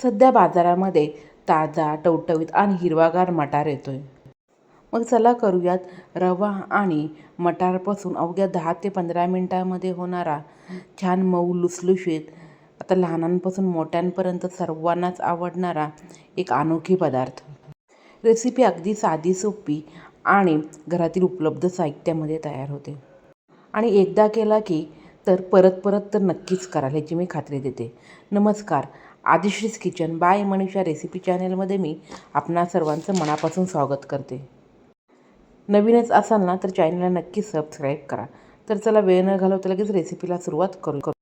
सध्या बाजारामध्ये ताजा टवटवीत आणि हिरवागार मटार येतो आहे मग चला करूयात रवा आणि मटारपासून अवघ्या दहा ते पंधरा मिनटामध्ये होणारा छान मऊ लुसलुशीत आता लहानांपासून मोठ्यांपर्यंत सर्वांनाच आवडणारा एक अनोखी पदार्थ. रेसिपी अगदी साधी सोपी आणि घरातील उपलब्ध साहित्यामध्ये तयार होते. आणि एकदा केला की तर परत परत तर नक्कीच कराल ह्याची मी खात्री देते. नमस्कार Aadishree's kitchen by Manisha recipe चॅनेलमध्ये मी आपणा सर्वांचं मनापासून स्वागत करते. नवीनच असाल ना तर चॅनलला नक्की सबस्क्राईब करा. तर चला वेळ न घालवता लगेच रेसिपीला सुरुवात करू. करू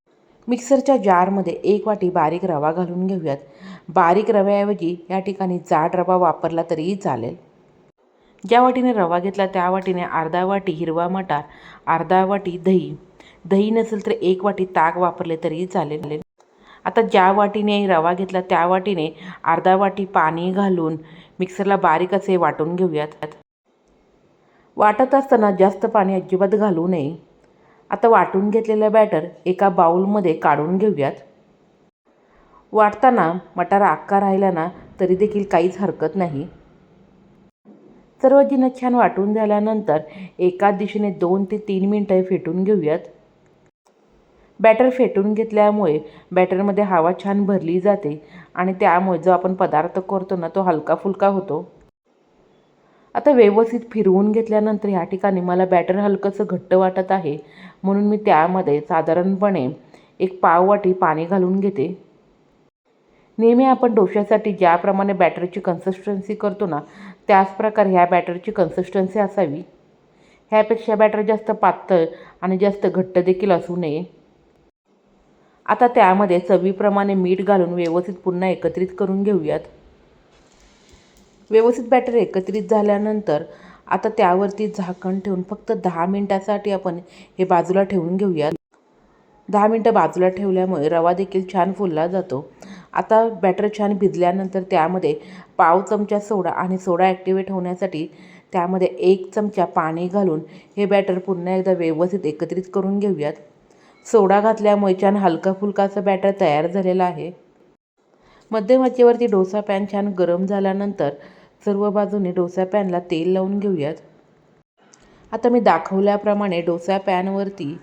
मिक्सरच्या जारमध्ये एक वाटी बारीक रवा घालून घेऊयात. बारीक रव्याऐवजी या ठिकाणी जाड रवा वापरला तरीही चालेल. ज्या वाटीने रवा घेतला त्या वाटीने अर्धा वाटी हिरवा मटार अर्धा वाटी दही. दही नसेल तर एक वाटी ताक वापरले तरीही चालेल. आता ज्या वाटीने रवा घेतला त्या वाटीने अर्धा वाटी पाणी घालून मिक्सरला बारीक असे वाटून घेऊयात. वाटत असताना जास्त पाणी अजिबात घालू नये. आता वाटून घेतलेलं बॅटर एका बाऊलमध्ये काढून घेऊयात. वाटताना मटार आक्का राहिला ना तरी देखील काहीच हरकत नाही. सर्व छान वाटून झाल्यानंतर एका दिशेने दोन ते तीन मिनटं फेटून घेऊयात. बॅटर फेटून घेतल्यामुळे बॅटरमध्ये हवा छान भरली जाते आणि त्यामुळे जो आपण पदार्थ करतो ना तो हलका फुलका होतो. आता व्यवस्थित फिरवून घेतल्यानंतर ह्या ठिकाणी मला बॅटर हलकंसं घट्ट वाटत आहे म्हणून मी त्यामध्ये साधारणपणे एक पाववाटी पाणी घालून घेते. नेहमी आपण डोश्यासाठी ज्याप्रमाणे बॅटरची कन्सिस्टन्सी करतो ना त्याच प्रकारे ह्या बॅटरची कन्सिस्टन्सी असावी. ह्यापेक्षा बॅटर जास्त पातळ आणि जास्त घट्ट देखील असू नये. आता त्यामध्ये चवीप्रमाणे मीठ घालून व्यवस्थित पुन्हा एकत्रित करून घेऊयात. व्यवस्थित बॅटर एकत्रित झाल्यानंतर आता त्यावरती झाकण ठेवून फक्त दहा मिनटासाठी आपण हे बाजूला ठेवून घेऊयात. दहा मिनटं बाजूला ठेवल्यामुळे रवा देखील छान फुलला जातो. आता बॅटर छान भिजल्यानंतर त्यामध्ये पाव चमचा सोडा आणि सोडा ॲक्टिवेट होण्यासाठी त्यामध्ये एक चमचा पाणी घालून हे बॅटर पुन्हा एकदा व्यवस्थित एकत्रित करून घेऊयात. सोडा घातल्यामुळे छान हलका फुलकाचं बॅटर तयार झालेलं आहे. मध्यम आचेवरती डोसा पॅन छान गरम झाल्यानंतर सर्व बाजूने डोसा पॅनला तेल लावून घेऊयात. आता मी दाखवल्याप्रमाणे डोसा पॅनवरती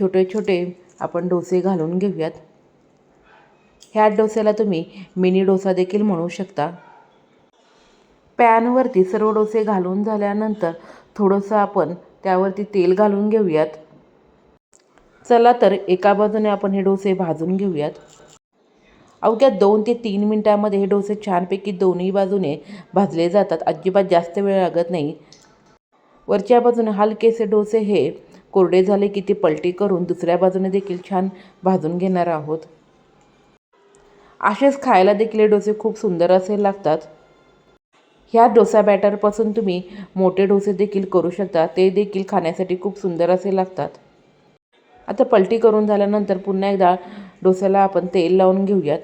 छोटे छोटे आपण डोसे घालून घेऊयात. ह्या डोस्याला तुम्ही मिनी डोसा देखील म्हणू शकता. पॅनवरती सर्व डोसे घालून झाल्यानंतर थोडंसं आपण त्यावरती तेल घालून घेऊयात. चला तर एका बाजूने आपण हे डोसे भाजून घेऊयात. अवघ्या दोन ते तीन मिनटामध्ये हे डोसे छानपैकी दोन्ही बाजूने भाजले जातात. अजिबात जास्त वेळ लागत नाही. वरच्या बाजूने हलकेसे डोसे हे कोरडे झाले की ते पलटी करून दुसऱ्या बाजूने देखील छान भाजून घेणार आहोत. असेच खायला देखील हे डोसे खूप सुंदर असे लागतात. ह्या डोसा बॅटरपासून तुम्ही मोठे डोसे देखील करू शकता. ते देखील खाण्यासाठी खूप सुंदर असे लागतात. आता पलटी करून झाल्यानंतर पुन्हा एकदा डोस्याला आपण तेल लावून घेऊयात.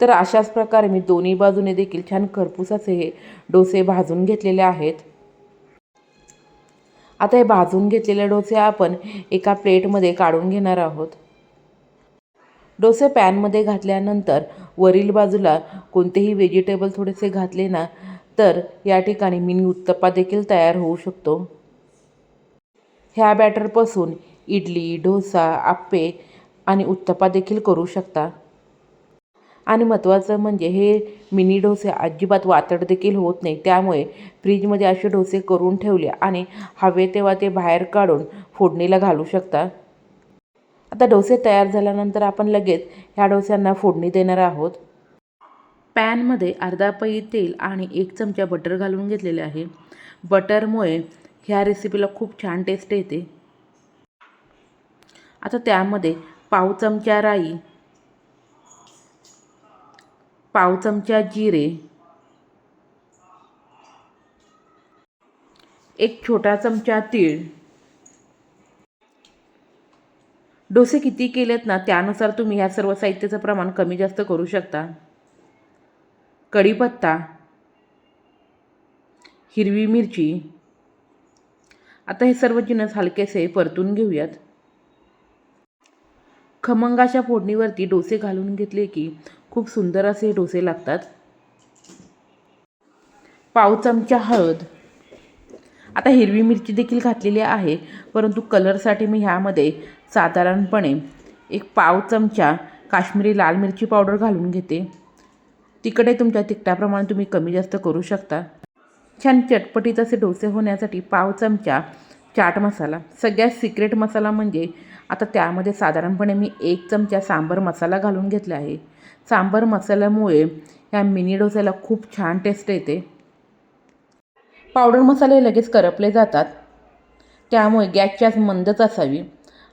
तर अशाच प्रकारे मी दोन्ही बाजूने देखील छान खरपूसाचे असे हे डोसे भाजून घेतलेले आहेत. आता हे भाजून घेतलेले डोसे आपण एका प्लेटमध्ये काढून घेणार आहोत. डोसे पॅनमध्ये घातल्यानंतर वरील बाजूला कोणतेही व्हेजिटेबल थोडेसे घातले ना तर या ठिकाणी मिनी उत्तप्पा देखील तयार होऊ शकतो. ह्या बॅटरपासून इडली डोसा आप्पे आणि उत्तप्पा देखील करू शकता. आणि महत्त्वाचं म्हणजे हे मिनी डोसे अजिबात वातड देखील होत नाही. त्यामुळे फ्रीजमध्ये असे डोसे करून ठेवले आणि हवे तेव्हा ते बाहेर काढून फोडणीला घालू शकता. आता डोसे तयार झाल्यानंतर आपण लगेच ह्या डोस्यांना फोडणी देणार आहोत. पॅनमध्ये अर्धा पई तेल आणि एक चमचा बटर घालून घेतलेले आहे. बटरमुळे ह्या रेसिपीला खूप छान टेस्ट येते. आता त्यामध्ये पाव चमचा राई पाव चमचा जिरे एक छोटा चमचा तीळ. डोसे किती केलेत ना त्यानुसार तुम्ही ह्या सर्व साहित्याचं प्रमाण कमी जास्त करू शकता. कढीपत्ता हिरवी मिरची. आता हे सर्व जिनस हलकेसे परतून घेऊयात. खमंगाच्या फोडणीवरती डोसे घालून घेतले की खूप सुंदर असे डोसे लागतात. पाव चमचा हळद. आता हिरवी मिरची देखील घातलेली आहे परंतु कलरसाठी मी ह्यामध्ये साधारणपणे एक पाव चमचा काश्मीरी लाल मिरची पावडर घालून घेते. तिकडे तुमच्या तिखटाप्रमाणे तुम्ही कमी जास्त करू शकता. छान चटपटीत असे डोसे होण्यासाठी पाव चमचा चाट मसाला. सगळ्यात सिक्रेट मसाला म्हणजे आता त्यामध्ये साधारणपणे मी एक चमचा सांबर मसाला घालून घेतला आहे. सांबर मसाल्यामुळे ह्या मिनी डोस्याला खूप छान टेस्ट येते. पावडर मसाले लगेच करपले जातात. त्यामुळे गॅसची आच मंदच असावी.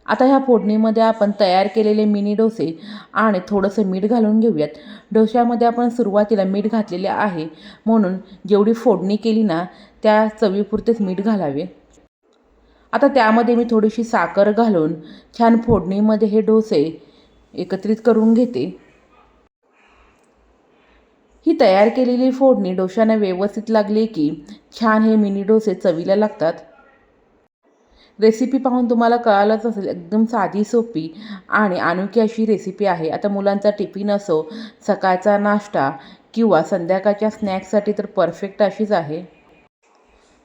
आता ह्या फोडणीमध्ये आपण तयार केलेले मिनी डोसे आणि थोडंसं मीठ घालून घेऊयात. डोश्यामध्ये आपण सुरुवातीला मीठ घातलेले आहे. म्हणून जेवढी फोडणी केली ना त्या चवीपुरतेच मीठ घालावे. आता त्यामध्ये मी थोडीशी साखर घालून छान फोडणीमध्ये हे डोसे एकत्रित करून घेते. ही तयार केलेली फोडणी डोशाने व्यवस्थित लागली की छान हे मिनी डोसे चवीला लागतात. रेसिपी पाहून तुम्हाला कळालंच असेल एकदम साधी सोपी आणि अनोखी अशी रेसिपी आहे. आता मुलांचा टिफिन असो सकाळचा नाश्ता किंवा संध्याकाळच्या स्नॅक्ससाठी तर परफेक्ट अशीच आहे.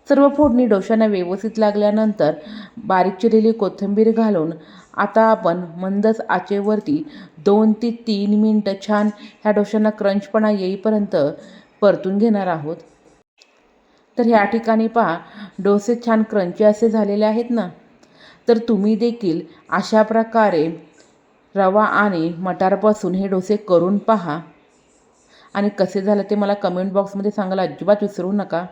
सर्व फोडणी डोशांना व्यवस्थित लागल्यानंतर बारीक चिरलेली कोथिंबीर घालून आता आपण मंदच आचेवरती दोन ते तीन मिनटं छान ह्या डोशांना क्रंचपणा येईपर्यंत परतून घेणार आहोत. तर ह्या ठिकाणी पहा डोसे छान क्रंची असे झालेले आहेत ना? तर तुम्ही देखील अशा प्रकारे रवा आणि मटारपासून हे डोसे करून पहा. आणि कसे झालं ते मला कमेंट बॉक्समध्ये सांगायला अजिबात विसरू नका.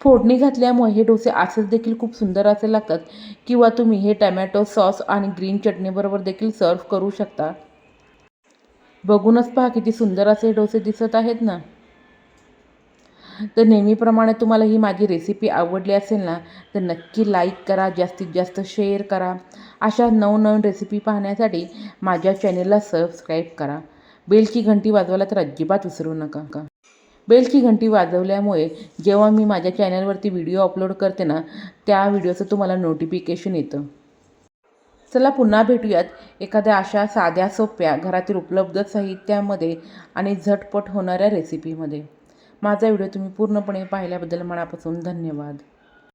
फोडणी घातल्यामुळे हे डोसे असेच देखील खूप सुंदर असे लागतात किंवा तुम्ही हे टमॅटो सॉस आणि ग्रीन चटणीबरोबर देखील सर्व करू शकता. बघूनच पहा किती सुंदर असे डोसे दिसत आहेत ना. तर नेहमीप्रमाणे तुम्हाला ही माझी रेसिपी आवडली असेल ना तर नक्की लाईक करा जास्तीत जास्त शेअर करा. अशा नवनवीन रेसिपी पाहण्यासाठी माझ्या चॅनेलला सबस्क्राईब करा. बेलची घंटी वाजवायला तर अजिबात विसरू नका. का बेलची घंटी वाजवल्यामुळे जेव्हा मी माझ्या चॅनलवरती व्हिडिओ अपलोड करते ना त्या व्हिडिओचं तुम्हाला नोटिफिकेशन येतं. चला पुन्हा भेटूयात एखाद्या अशा साध्या सोप्या घरातील उपलब्ध साहित्यामध्ये आणि झटपट होणाऱ्या रेसिपीमध्ये माझा व्हिडिओ तुम्ही पूर्णपणे पाहिल्याबद्दल मनापासून धन्यवाद.